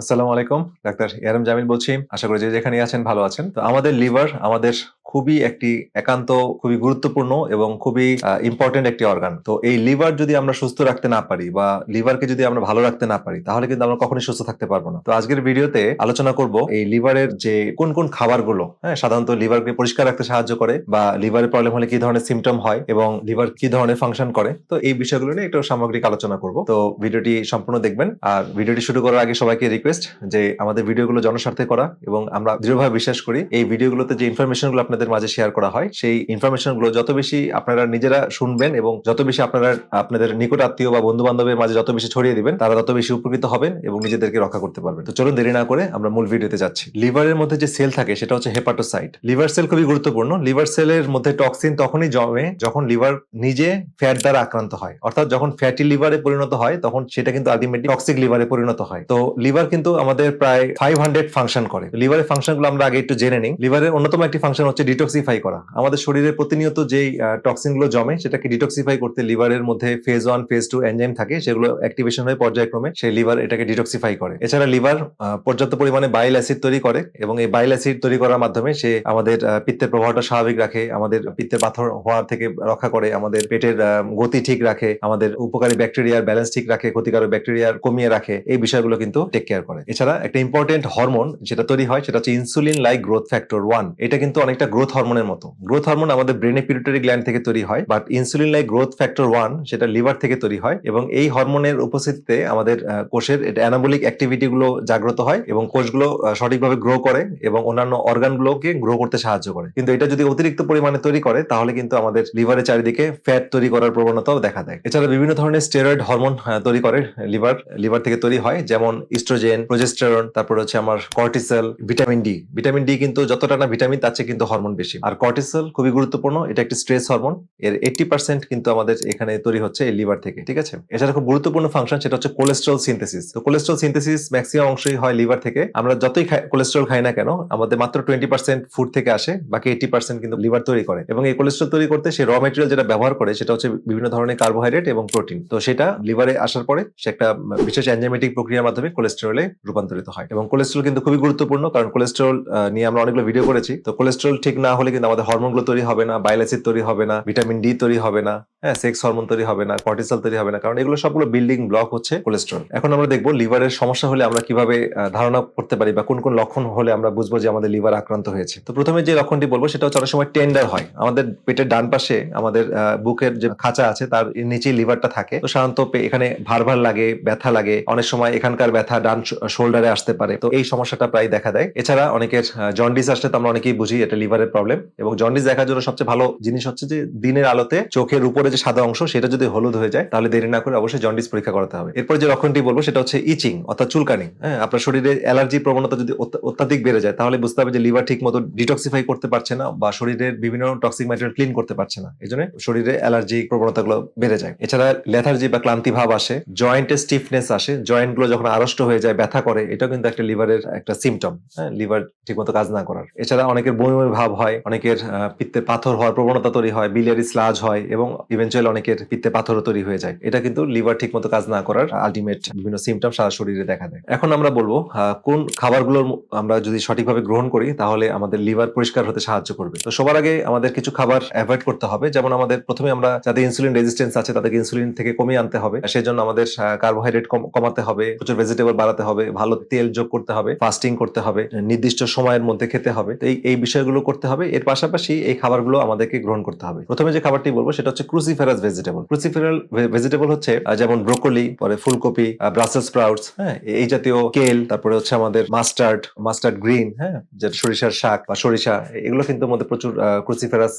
আসসালামু আলাইকুম, ডাক্তার এরম জামিল বলছি। আশা করি যে যেখানে আছেন ভালো আছেন। তো আমাদের লিভার আমাদের খুবই একটি একান্ত, খুবই গুরুত্বপূর্ণ এবং খুবই ইম্পর্টেন্ট একটি অর্গান তো এই লিভার যদি আমরা সুস্থ রাখতে না পারি বা লিভারকে যদি আমরা ভালো রাখতে না পারি, তাহলে কিন্তু আমরা কখনোই সুস্থ থাকতে পারব না। তো আজকের ভিডিওতে আলোচনা করব এই লিভারের যে কোন কোন খাবারগুলো হ্যাঁ সাধারণত লিভারকে পরিষ্কার রাখতে সাহায্য করে বা লিভারের প্রবলেম হলে কি ধরনের সিমটম হয় এবং লিভার কি ধরনের ফাংশন করে। তো এই বিষয়গুলো নিয়ে একটু সামগ্রিক আলোচনা করব। তো ভিডিওটি সম্পূর্ণ দেখবেন। আর ভিডিওটি শুরু করার আগে সবাইকে রিকোয়েস্ট যে আমাদের ভিডিওগুলো জনস্বার্থে করা এবং আমরা দৃঢ়ভাবে বিশ্বাস করি এই ভিডিওগুলোতে যে ইনফরমেশনগুলো আপনাদের মাঝে শেয়ার করা হয়, সেই ইনফরমেশনগুলো যত বেশি আপনারা নিজেরা শুনবেন এবং যত বেশি আপনারা আপনাদের নিকট আত্মীয় বা বন্ধু বান্ধবের মাঝে যত বেশি ছড়িয়ে দিবেন, তারা তত বেশি উপকৃত হবেন এবং নিজেদেরকে রক্ষা করতে পারবেন। তো চলুন দেরি না করে আমরা মূল ভিডিওতে যাচ্ছি। লিভারের মধ্যে যে সেল থাকে, সেটা হচ্ছে হেপাটোসাইট লিভার সেল খুবই গুরুত্বপূর্ণ। লিভার সেলের মধ্যে টক্সিন তখনই জমে যখন লিভার নিজে ফ্যাট দ্বারা আক্রান্ত হয়। অর্থাৎ যখন ফ্যাটি লিভারে পরিণত হয়, তখন সেটা কিন্তু আলটিমেটলি টক্সিক লিভারে পরিণত হয়। তো লিভার কিন্তু আমাদের প্রায় ফাইভ হান্ড্রেড ফাংশন করে। লিভারের ফাংশনগুলো আমরা আগে একটু জেনে নিই। লিভারের অন্যতম একটি ফাংশন হচ্ছে ডিটক্সিফাই করা। আমাদের শরীরে প্রতিনিয়ত যেই টক্সিনগুলো জমে, সেটাকে ডিটক্সিফাই করতে লিভারের মধ্যে phase one phase two enzyme থাকে, সেগুলো অ্যাক্টিভেশন হয়ে পর্যায়ক্রমে সেই লিভার এটাকে ডিটক্সিফাই করে। এছাড়া লিভার পর্যাপ্ত পরিমাণে বাইল অ্যাসিড তৈরি করে এবং এই বাইল অ্যাসিড তৈরি করার মাধ্যমে সে আমাদের পিত্তের প্রবাহটা স্বাভাবিক রাখে, আমাদের পিত্তের পাথর হওয়ার থেকে রক্ষা করে, আমাদের পেটের গতি ঠিক রাখে, আমাদের উপকারী ব্যাকটেরিয়ার ব্যালেন্স ঠিক রাখে, ক্ষতিকারক ব্যাকটেরিয়ার কমিয়ে রাখে, এই বিষয়গুলো কিন্তু টেক কেয়ার করে। এছাড়া একটা ইম্পর্টেন্ট হরমোন যেটা তৈরি হয়, সেটা হচ্ছে insulin like growth factor one এটা কিন্তু অনেকটা গ্রোথ হরমোনের মতো। গ্রোথ হরমোন আমাদের ব্রেনে পিউটারি গ্ল্যান্ড থেকে তৈরি হয় but insulin like growth factor one সেটা লিভার থেকে তৈরি হয় এবং এই হরমোনের উপস্থিতিতে আমাদের কোষের অ্যানাবলিক অ্যাক্টিভিটি গুলো জাগ্রত হয় এবং কোষগুলো সঠিকভাবে গ্রো করে এবং অন্যান্য অর্গানগুলোকে গ্রো করতে সাহায্য করে। কিন্তু এটা যদি অতিরিক্ত পরিমাণে তৈরি করে, তাহলে কিন্তু আমাদের লিভারের চারিদিকে ফ্যাট তৈরি করার প্রবণতাও দেখা দেয়। এছাড়া বিভিন্ন ধরনের স্টেরয়েড হরমোন তৈরি করে লিভার লিভার থেকে তৈরি হয়, যেমন ইস্ট্রোজেন প্রোজেস্টেরন তারপর হচ্ছে আমার cortisol vitamin D vitamin D কিন্তু যতটা না ভিটামিন তার চেয়ে কিন্তু হরমোন বেশি। আর কর্টিসল খুবই গুরুত্বপূর্ণ, এটা একটি স্ট্রেস হরমোন এর এইটি পার্সেন্ট কিন্তু আমাদের এখানে তৈরি হচ্ছে এই লিভার থেকে, ঠিক আছে? এছাড়া খুব গুরুত্বপূর্ণ ফাংশন সেটা হচ্ছে কোলেস্ট্রল সিনথেসিস তো কোলেস্ট্রল সিনথেসিস ম্যাক্সিমাম অংশই হয় লিভার থেকে। আমরা যতই কোলেস্ট্রল খাই না কেন, আমাদের মাত্র টোয়েন্টি পার্সেন্ট ফুড থেকে আসে, বাকি এইটি পার্সেন্ট কিন্তু লিভার তৈরি করে। এবং এই কোলেস্ট্রল তৈরি করতে সে র মেটেরিয়াল যেটা ব্যবহার করে, সেটা হচ্ছে বিভিন্ন ধরনের কার্বোহাইড্রেট এবং প্রোটিন তো সেটা লিভারে আসার পরে, সে একটা বিশেষ এনজাইমেটিক প্রক্রিয়ার মাধ্যমে কোলেস্টেরলে রূপান্তরিত হয় এবং কোলেস্ট্রল কিন্তু খুবই গুরুত্বপূর্ণ, কারণ কোলেস্টেরল নিয়ে আমরা অনেকগুলো ভিডিও করেছি। তো কোলেস্টেরল ঠিক না হলে কিন্তু আমাদের হরমোনগুলো তৈরি হবে না বাইলাসিড তৈরি হবে না ভিটামিন ডি তৈরি হবে না। হ্যাঁ সেক্স হরমোন তৈরি হবে না কর্টিসল তৈরি হবে না, কারণ এগুলো সবগুলো বিল্ডিং ব্লক হচ্ছে কোলেস্ট্রল এখন আমরা দেখব লিভারের সমস্যা হলে আমরা কীভাবে ধারণা করতে পারি বা কোন কোন লক্ষণ হলে আমরা বুঝব যে আমাদের লিভার আক্রান্ত হয়েছে। তো প্রথমে যে লক্ষণটি বলব সেটা হচ্ছে অনেক সময় টেন্ডার হয়। আমাদের পেটের ডান পাশে, আমাদের বুকের যে খাঁচা আছে তার নিচেই লিভারটা থাকে। তো সাধারণত এখানে ভার ভার লাগে, ব্যথা লাগে, অনেক সময় এখানকার ব্যথা ডান শোল্ডারে আসতে পারে। তো এই সমস্যাটা প্রায় দেখা দেয়। এছাড়া অনেকের জন্ডিস আসলে তো আমরা অনেকেই বুঝি এটা লিভারের প্রবলেম এবং জন্ডিস দেখার জন্য সবচেয়ে ভালো জিনিস হচ্ছে যে দিনের আলোতে চোখের উপরে যে সাদা অংশ সেটা যদি হলুদ হয়ে যায়, তাহলে দেরি না করে অবশ্যই জন্ডিস পরীক্ষা করাতে হবে। এরপর যে লক্ষণটি বলব, সেটা হচ্ছে ইচিং অর্থাৎ চুলকানি। হ্যাঁ আপনার শরীরে অ্যালার্জি প্রবণতা যদি অত্যাধিক বেড়ে যায়, তাহলে বুঝতে হবে যে লিভার ঠিক মতো ডিটক্সিফাই করতে পারছে না বা শরীরের বিভিন্ন টক্সিক ম্যাটেরিয়াল ক্লিন করতে পারছে না। এই জন্য শরীরে অ্যালার্জি প্রবণতাগুলো বেড়ে যায়। এছাড়া লেথার্জি বা ক্লান্তি ভাব আসে জয়েন্টে স্টিফনেস আসে জয়েন্টগুলো যখন আড়ষ্ট হয়ে যায়, ব্যথা করে, এটাও কিন্তু একটা লিভারের একটা সিমটম হ্যাঁ লিভার ঠিকমতো কাজ না করার। এছাড়া অনেকের বমি বমি ভাব হয়, অনেকের পিত্তে পাথর হওয়ার প্রবণতা তৈরি হয় বিলিয়ারি স্লাজ হয় এবং ইভেনচুয়ালি অনেকের পিত্তে পাথরও তৈরি হয়ে যায়। এটা কিন্তু লিভার ঠিকমতো কাজ না করার আলটিমেট বিভিন্ন সিমটম সারা শরীরে দেখা দেয়। এখন আমরা বলব কোন খাবারগুলোর ম- আমরা যদি সঠিকভাবে গ্রহণ করি, তাহলে আমাদের লিভার পরিষ্কার হতে সাহায্য করবে। তো সবার আগে আমাদের কিছু খাবার অ্যাভয়েড করতে হবে। যেমন আমাদের প্রথমে আমরা যাদের ইনসুলিন রেজিস্ট্যান্স আছে, তাদেরকে ইনসুলিন থেকে কমিয়ে আনতে হবে। সেই জন্য আমাদের কার্বোহাইড্রেট কমাতে হবে, প্রচুর ভেজিটেবল বাড়াতে হবে, ভালো তেল যোগ করতে হবে ফাস্টিং করতে হবে, নির্দিষ্ট সময়ের মধ্যে খেতে হবে। এই বিষয়গুলো করতে হবে। এর পাশাপাশি এই খাবারগুলো আমাদেরকে গ্রহণ করতে হবে। প্রথমে যে খাবারটি বলব, সেটা হচ্ছে ক্রুসিফেরাস ভেজিটেবল ক্রুসিফেরাল ভেজিটেবল হচ্ছে যেমন ব্রোকলি পরে ফুলকপি ব্রাসেল স্প্রাউটস হ্যাঁ এই জাতীয় কেল তারপরে হচ্ছে আমাদের মাস্টার্ড মাস্টার্ড গ্রিন হ্যাঁ যেটা সরিষার শাক বা সরিষা এগুলো কিন্তু মধ্যে প্রচুর ক্রুসিফেরাস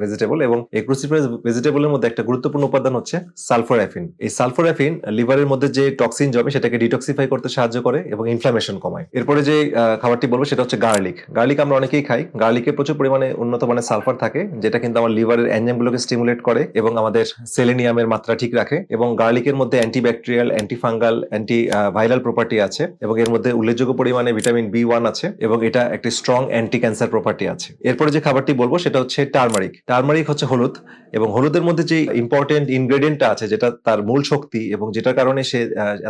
ভেজিটেবল এবং এই ক্রুসিফেরাস ভেজিটেবলের মধ্যে একটা গুরুত্বপূর্ণ উপাদান হচ্ছে সালফোরাফিন এই সালফোরাফিন লিভারের মধ্যে যে টক্সিন জমে সেটাকে ডিটক্সিফাই করতে সাহায্য করে এবং ইনফ্লামেশন কমায়। এরপরে যে খাবারটি বলব সেটা হচ্ছে গার্লিক গার্লিক আমরা অনেকেই খাই। গার্লিকে প্রচুর পরিমাণে উন্নত মানের সালফার থাকে, যেটা কিন্তু আমার লিভারের এনজাইমগুলোকে স্টিমুলেট করে এবং আমাদের সেলেনিয়ামের মাত্রা ঠিক রাখে এবং গার্লিকের মধ্যে antibacterial antifungal anti viral property আছে এবং এর মধ্যে উল্লেখযোগ্য পরিমাণে ভিটামিন বি ওয়ান আছে এবং এটা একটি স্ট্রং অ্যান্টি ক্যান্সার প্রপার্টি আছে। এরপরে যে খাবারটি বলব সেটা হচ্ছে টার্মারিক টার্মারিক হচ্ছে হলুদ এবং হলুদের মধ্যে যে ইম্পর্টেন্ট ইনগ্রেডিয়েন্টটা আছে যেটা তার মূল শক্তি এবং যেটার কারণে সে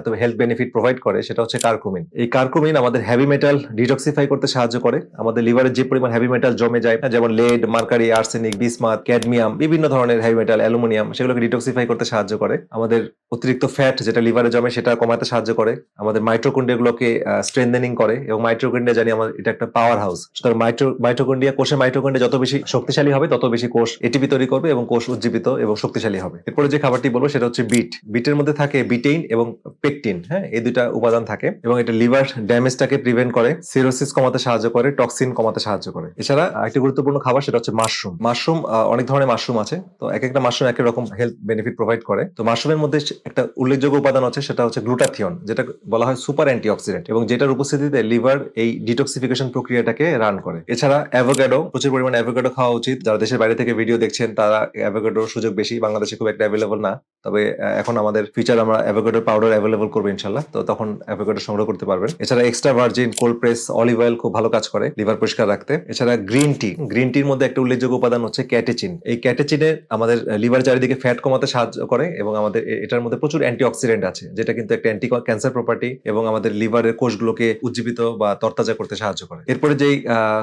এত হেলথ বেনিফিট প্রোভাইড করে সেটা হচ্ছে কার্কুমিন এই কার্কুমিন আমাদের হেভি মেটাল ডিটক্সিফাই করতে সাহায্য করে। আমাদের লিভারের যে পরিমাণ হেভি মেটাল জমে যায়, যেমন lead mercury arsenic bismuth cadmium বিভিন্ন ধরনের হেভি মেটাল অ্যালুমিনিয়াম, সেগুলোকে ডিটক্সিফাই করতে সাহায্য করে। আমাদের অতিরিক্ত ফ্যাট যেটা লিভারে জমে, সেটা কমাতে সাহায্য করে। আমাদের মাইট্রোকুন্ডিয়াগুলোকে স্ট্রেন্থেনিং করে এবং মাইট্রোকুন্ডিয়া জানি আমাদের এটা একটা পাওয়ার হাউস সুতরাং মাইট্রো মাইট্রোকুন্ডিয়া কোষে মাইট্রোকুন্ডিয়া যত বেশি শক্তিশালী হবে, তত বেশি কোষ এটিপি তৈরি করবে এবং কোষ উজ্জীবিত এবং শক্তিশালী হবে। এরপরে যে খাবারটি বলব, সেটা হচ্ছে বিট বিটের মধ্যে থাকে বিটেইন এবং পেকটিন হ্যাঁ? এই দুইটা উপাদান থাকে এবং এটা লিভার ড্যামেজটাকে প্রিভেন্ট করে সিরোসিস কমাতে সাহায্য করে টক্সিন কমাতে সাহায্য করে। এছাড়া একটি গুরুত্বপূর্ণ খাবার, সেটা হচ্ছে মাশরুম মাশরুম অনেক ধরনের মাশরুম আছে। তো এক একটা মাশরুম এক এক রকম হেলথ বেনিফিট প্রোভাইড করে। তো মাশরুমের মধ্যে একটা উল্লেখযোগ্য উপাদান আছে, সেটা হচ্ছে গ্লুটাথিয়ন যেটা বলা হয় সুপার অ্যান্টিঅক্সিডেন্ট এবং যেটার উপস্থিতিতে লিভার এই ডিটক্সিফিকেশন প্রক্রিয়াটাকে রান করে। এছাড়া অ্যাভোকাডো প্রচুর পরিমাণে অ্যাভোকাডো খাওয়া উচিত। যারা দেশের বাইরে থেকে ভিডিও দেখছেন, তারা অ্যাভোকাডোর সুযোগ বেশি। বাংলাদেশে খুব একটা অ্যাভেলেবল না। তবে এখন আমাদের ফিচার আমরা অ্যাভোকাডোর পাউডার অ্যাভেলেবল করব ইনশাল্লাহ তো তখন অ্যাভোকাডো সংগ্রহ করতে পারবেন। এছাড়া extra virgin cold press olive oil খুব ভালো কাজ করে লিভার পরিষ্কার রাখতে। এছাড়া গ্রিন টি গ্রিন টির মধ্যে একটা উল্লেখযোগ্য উপাদান হচ্ছে ক্যাটেচিন এই ক্যাটেচিনে আমাদের লিভার চারিদিকে ফ্যাট কমাতে সাহায্য করে এবং আমাদের এটার মধ্যে প্রচুর অ্যান্টিঅক্সিডেন্ট আছে, যেটা কিন্তু একটা অ্যান্টি ক্যান্সার প্রপার্টি এবং আমাদের লিভারের কোষগুলোকে উজ্জীবিত বা তরতাজা করতে সাহায্য করে। এরপরে যেই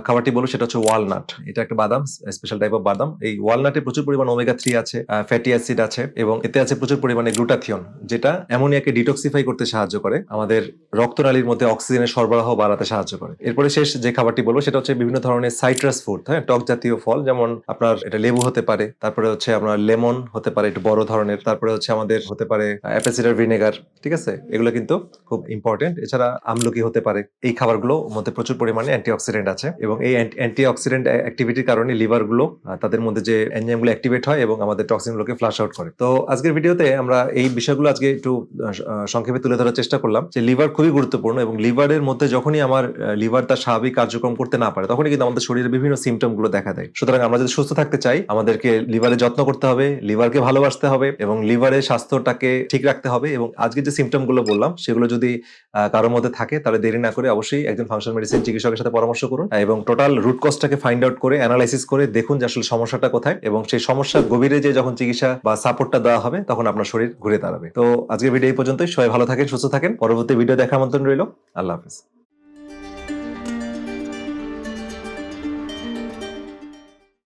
খাবারটি বলব সেটা হচ্ছে ওয়ালনাট এটা একটা বাদাম স্পেশাল টাইপ অফ বাদাম। এই ওয়ালনাটে প্রচুর পরিমাণ ওমেগা থ্রি আছে ফ্যাটি অ্যাসিড আছে এবং এতে আছে প্রচুর পরিমাণে গ্লুটাথিয়ন যেটা অ্যামোনিয়াকে ডিটক্সিফাই করতে সাহায্য করে, আমাদের রক্তনালীর মধ্যে অক্সিজেনের সরবরাহ বাড়াতে সাহায্য করে। এরপরে শেষ যে খাবারটি বলব সেটা হচ্ছে বিভিন্ন ধরনের সাইট্রাস ফুড হ্যাঁ টক জাতীয় ফল, যেমন আপনার এটা লেবু হতে পারে, তারপরে হচ্ছে আপনার লেমন হতে পারে, একটু বড় ধরনের, তারপরে হচ্ছে আমাদের হতে পারে অ্যাপেসিডার ভিনেগার, ঠিক আছে? এগুলো কিন্তু খুব ইম্পর্টেন্ট এছাড়া আমলকি হতে পারে। এই খাবারগুলো মধ্যে প্রচুর পরিমাণে অ্যান্টিঅক্সিডেন্ট আছে এবং এই অ্যান্টিঅক্সিডেন্ট অ্যাক্টিভিটির কারণে লিভারগুলো তাদের মধ্যে যে এনজাইমগুলো অ্যাক্টিভেট হয় এবং আমাদের টক্সিন গুলোকে ফ্লাশ আউট করে। তো আজকের ভিডিওতে আমরা এই বিষয়গুলো আজকে একটু সংক্ষেপে তুলে ধরার চেষ্টা করলাম যে লিভার খুবই গুরুত্বপূর্ণ এবং লিভারের মধ্যে যখনই আমার লিভার তার স্বাভাবিক কার্যক্রম করতে না পারে, তখনই কিন্তু আমাদের শরীরের বিভিন্ন সিমটমগুলো দেখা দেয়। সুতরাং আমরা যদি সুস্থ থাকতে চাই, আমাদেরকে লিভারের যত্ন করতে হবে। লিভারকে ভালোবাসতে হবে এবং লিভারের স্বাস্থ্যটাকে ঠিক রাখতে হবে এবং আজকে যে সিমটমগুলো বললাম, সেগুলো যদি কারোর মধ্যে থাকে, তাহলে দেরি না করে অবশ্যই একজন ফাংশন মেডিসিন চিকিৎসকের সাথে পরামর্শ করুন এবং টোটাল রুট কজটাকে ফাইন্ড আউট করে অ্যানালাইসিস করে দেখুন যে আসলে সমস্যাটা কোথায় এবং সেই সমস্যার গভীরে যে যখন চিকিৎসা বা সাপোর্টটা দেওয়া হবে, তখন আপনার শরীর ঘুরে দাঁড়াবে। তো আজকের ভিডিও এই পর্যন্তই। সবাই ভালো থাকেন, সুস্থ থাকেন। পরবর্তী ভিডিও দেখার আমন্ত্রণ রইল। আল্লাহ হাফিজ।